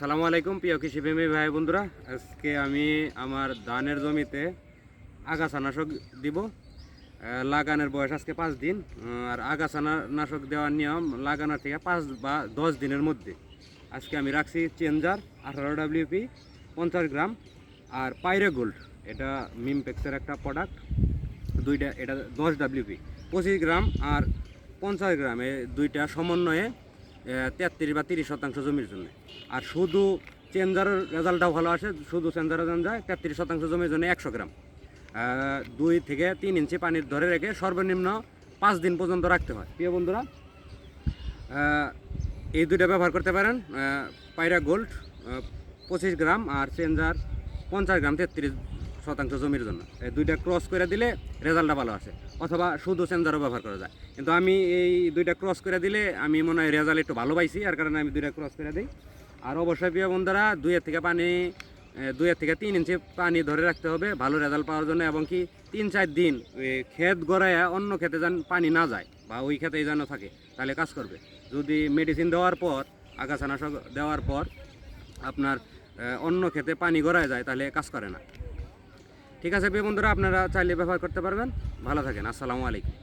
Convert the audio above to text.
সালামু আলাইকুম, প্রিয় কৃষিপ্রেমী ভাই বন্ধুরা। আজকে আমি আমার ধানের জমিতে আগাছা নাশক দিব। লাগানোর বয়স আজকে পাঁচ দিন। আর আগাছা নাশক দেওয়ার নিয়ম লাগানোর থেকে পাঁচ বা দশ দিনের মধ্যে। আজকে আমি রাখছি চেঞ্জার আঠারো ডাব্লিউপি পঞ্চাশ গ্রাম আর পাইরে গোল্ড। এটা মিমপেক্সের একটা প্রোডাক্ট দুইটা এটা দশ ডাব্লিউপি পঁচিশ গ্রাম আর পঞ্চাশ গ্রাম। এই দুইটা সমন্বয়ে তেত্রিশ বা তিরিশ শতাংশ জমির জন্য। আর শুধু চেঞ্জারের রেজাল্টটাও ভালো আসে, শুধু চেঞ্জারের জন্য যায়, তেত্রিশ শতাংশ জমির জন্য একশো গ্রাম। দুই থেকে তিন ইঞ্চি পানির ধরে রেখে সর্বনিম্ন পাঁচ দিন পর্যন্ত রাখতে হয়। প্রিয় বন্ধুরা এই দুইটা ব্যবহার করতে পারেন পায়রা গোল্ড পঁচিশ গ্রাম আর চেঞ্জার পঞ্চাশ গ্রাম, তেত্রিশ শতাংশ জমির জন্য। এই দুইটা ক্রস করে দিলে রেজাল্টটা ভালো আসে, অথবা শুধু চেঞ্জারও ব্যবহার করা যায়। কিন্তু আমি এই দুইটা ক্রস করে দিলে আমি মনে হয় রেজাল্ট একটু ভালো পাইছি আর কারণে আমি দুইটা ক্রস করে দিই। আর অবশ্যই প্রিয় বন্ধুরা, দুইয়ের থেকে পানি দুইয়ের থেকে তিন ইঞ্চি পানি ধরে রাখতে হবে, ভালো রেজাল্ট পাওয়ার জন্য, এবং কি তিন চার দিন ক্ষেত গড়ায় অন্য ক্ষেতে যেন পানি না যায়, বা ওই ক্ষেতেই যেন থাকে, তাহলে কাজ করবে। যদি মেডিসিন দেওয়ার পর, আগাছানাশক দেওয়ার পর, আপনার অন্য ক্ষেতে পানি গড়ায় যায়, তাহলে কাজ করে না। ঠিক আছে বন্ধুরা আপনারা চাইলে ব্যবহার করতে পারবেন। ভালো থাকেন আসসালামু আলাইকুম।